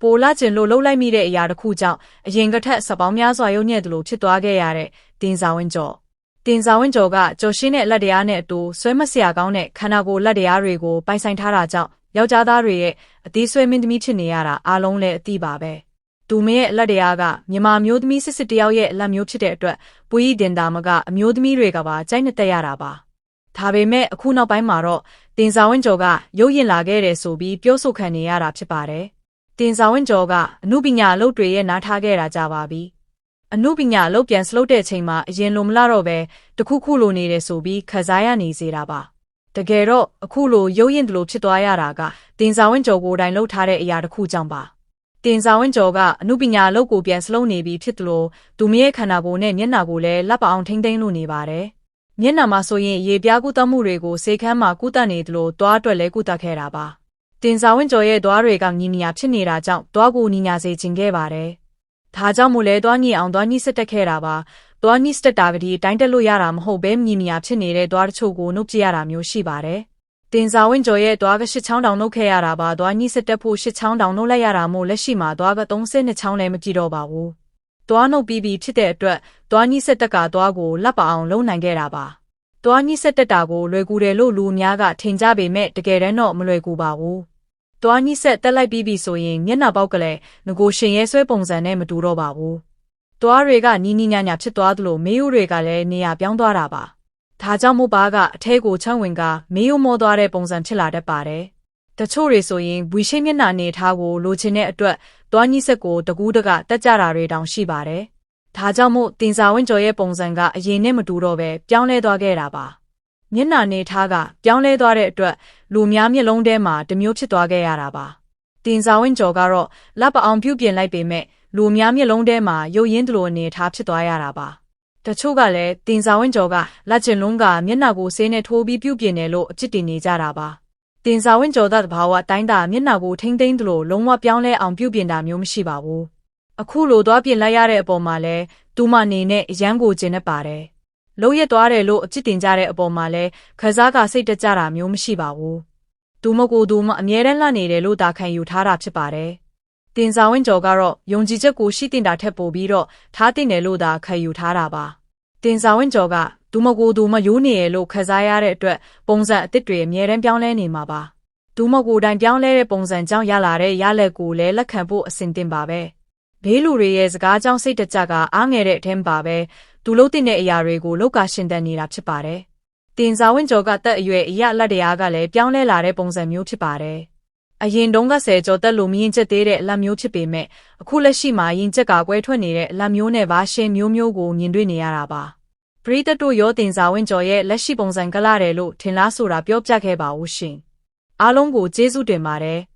ပိုလာကျင်လို့လှုပ်လိုက်မိတဲ့အရာတစ်ခုကြောင့်အရင်ကထက်စပောင်းများစွာရုံညံ့တယ်လို့ဖြစ်သွားခဲ့ရတဲ့တင်စာဝင်းကျော်တင်စာဝင်းကျော်ကကျော်ရှင်းတဲ့လက်တရားနဲ့အတူဆွဲမစရာကောင်းတဲ့ခန္ဓာကိုယ်လက်တရားတွေကိုပိုင်ဆိုင်ထားတာကြောင့်ယောက်ျားသားတွေရဲ့အသေးဆွဲမင်းသမီးဖြစ်နေရတာအားလုံးလည်းအသိပါပဲသူမရဲ့အလက်တရားကမြန်မာမျိုးသမီးစစ်စစ်တယောက်ရဲ့အလက်မျိုးဖြစ်တဲ့အတွက်ပူရီတင်တာမကအမျိုးသမီးတွေကပါကြိုက်နှစ်သက်ရတာပါဒါပေမဲ့အခုနောက်ပိုင်းမှာတော့တင်စာဝင်းကျော်ကရုပ်ရင်လာခဲ့တယ်ဆိုပြီးပြောဆိုခံနေရတာဖြစ်ပါတယ် တင်စာဝင်းကျော်ကအမှုပညာအလုပ်တွေရဲ့နားထားခဲ့တာကြပါပြီအမှုပညာအလုပ်ပြန်စလုပ်တဲ့အချိန်မှာအရင်လိုမလားတော့ပဲတခုခုလိုနေတယ်ဆိုပြီးခစားရနေစေတာပါတကယ်တော့အခုလိုရုပ်ရင်တလို့ဖြစ်သွားရတာကတင်စာဝင်းကျော်ကိုယ်တိုင်လှုပ်ထားတဲ့အရာတစ်ခုကြောင့်ပါတင်စာဝင်းကျော်ကအမှုပညာအလုပ်ကိုပြန်စလုပ်နေပြီဖြစ်သလိုသူမရဲ့ခန္ဓာကိုယ်နဲ့မျက်နှာကိုလည်းလက်ပအောင်ထိမ့်သိမ်းလို့နေပါတယ်မျက်နှာမှာဆိုရင်ရေပြားကုသမှုတွေကိုစေခန်းမှာကုသနေသလိုသွားအတွက်လည်းကုသခဲ့တာပါ တင်စာဝင်းကျော်ရဲ့သွားတွေကညီနီယာဖြစ်နေတာကြောင့်သွားကိုညီညာစေခြင်းခဲ့ပါတယ်ဒါကြောင့်မို့လဲသွားညီအောင်သွားညီစက်တက်ခဲ့တာပါသွားညီစတက်တာကဒီတိုင်းတက်လို့ရတာမဟုတ်ဘဲညီနီယာဖြစ်နေတဲ့သွားတချို့ကိုနှုတ်ပြရတာမျိုးရှိပါတယ်တင်စာဝင်းကျော်ရဲ့သွားကရှစ်ချောင်းတောင်နှုတ်ခဲ့ရတာပါသွားညီစက်တက်ဖို့ရှစ်ချောင်းတောင်နှုတ်လိုက်ရတာမို့လက်ရှိမှာသွားက32ချောင်းလည်းမကြည့်တော့ပါဘူးသွားနှုတ်ပြီးပြီဖြစ်တဲ့အတွက်သွားညီစက်တက်ကသွားကိုလက်ပအောင်လုံနိုင်ခဲ့တာပါ သွားညီစက်တက်တာကိုလွယ်ကူတယ်လို့လူအများကထင်ကြပေမဲ့တကယ်တမ်းတော့မလွယ်ကူပါဘူးသွားညီဆက်တက်လိုက်ပြီးပြီဆိုရင်မျက်နှာပေါက်ကလေးငကိုရှင်ရဲဆွဲပုံစံနဲ့မတူတော့ပါဘူးသွားတွေကနီးနီးညာညာဖြစ်သွားသလိုမေးဥတွေကလည်းနေရာပြောင်းသွားတာပါဒါကြောင့်မို့ပါကအထဲကိုချမ်းဝင်ကမေးဥမောသွားတဲ့ပုံစံဖြစ်လာတတ်ပါတယ်တချို့တွေဆိုရင်ဝီရှိမျက်နှာနေထားကိုလိုချင်တဲ့အတွက်သွားညီဆက်ကိုတကူးတကတက်ကြတာတွေတောင်ရှိပါတယ် ဒါကြောင့်မို့တင်စာဝင်းကျော်ရဲ့ပုံစံကအရင်နဲ့မတူတော့ပဲပြောင်းလဲသွားခဲ့တာပါမျက်နှာနေထားကပြောင်းလဲသွားတဲ့အတွက်လူများမျက်လုံးထဲမှာတမျိုးဖြစ်သွားခဲ့ရတာပါတင်စာဝင်းကျော်ကတော့လက်ပအောင်ပြုတ်ပြင်လိုက်ပေမဲ့လူများမျက်လုံးထဲမှာရုပ်ရင်းတလိုအနေထားဖြစ်သွားရတာပါတချို့ကလည်းတင်စာဝင်းကျော်ကလက်ကျင်လုံးကမျက်နှာကိုဆေးနဲ့ထိုးပြီးပြုတ်ပြင်တယ်လို့အပြစ်တင်နေကြတာပါတင်စာဝင်းကျော်တဲ့ဘာဝတိုင်းတာမျက်နှာကိုထိမ့်သိမ့်သလိုလုံးဝပြောင်းလဲအောင်ပြုတ်ပြင်တာမျိုးမရှိပါဘူး အခုလိုသွားပြင်လိုက်ရတဲ့အပေါ်မှာလဲသူမအနေနဲ့အရန်ကိုကျင်နေပါတယ်လုံးရက်သွားတယ်လို့အပြစ်တင်ကြတဲ့အပေါ်မှာလည်းခစားကစိတ်တကြတာမျိုးမရှိပါဘူး။သူမကိုသူမအမြဲတမ်းလှနေတယ်လို့သာခံယူထားတာဖြစ်ပါတယ်။တင်စာဝင်းကျော်ကတော့ယုံကြည်ချက်ကိုရှိတင်တာထက်ပိုပြီးတော့ထားတင်တယ်လို့သာခံယူထားတာပါ။တင်စာဝင်းကျော်ကသူမကိုသူမယိုးနေရလို့ခစားရတဲ့အတွက်ပုံစံအစ်စ်တွေအမြဲတမ်းပြောင်းလဲနေမှာပါ။သူမကိုတိုင်ပြောင်းလဲတဲ့ပုံစံကြောင့်ရလာတဲ့ရလက်ကိုလည်းလက်ခံဖို့အဆင်သင့်ပါပဲ။ ဘေးလူတွေရဲ့စကားကြောင့်စိတ်တကြကအားငယ်တဲ့အထက်ပါပဲသူလုံးတင်တဲ့အရာတွေကိုလောက်ကရှင်တန်နေတာဖြစ်ပါတယ်။တင်စာဝင်းကျော်ကတက်အရွယ်အရလက်တရားကလည်းပြောင်းလဲလာတဲ့ပုံစံမျိုးဖြစ်ပါတယ်။အရင်တုန်းကဆယ်ကျော်တက်လို့မြင်ချက်သေးတဲ့အလက်မျိုးဖြစ်ပေမဲ့အခုလက်ရှိမှာရင်ချက်ကကွဲထွက်နေတဲ့အလက်မျိုးနဲ့ဗာရှင်မျိုးမျိုးကိုမြင်တွေ့နေရတာပါ။ပရိသတ်တို့ရောတင်စာဝင်းကျော်ရဲ့လက်ရှိပုံစံကလာတယ်လို့ထင်လားဆိုတာပြောပြခဲ့ပါဦးရှင်။အားလုံးကိုကျေးဇူးတင်ပါတယ်။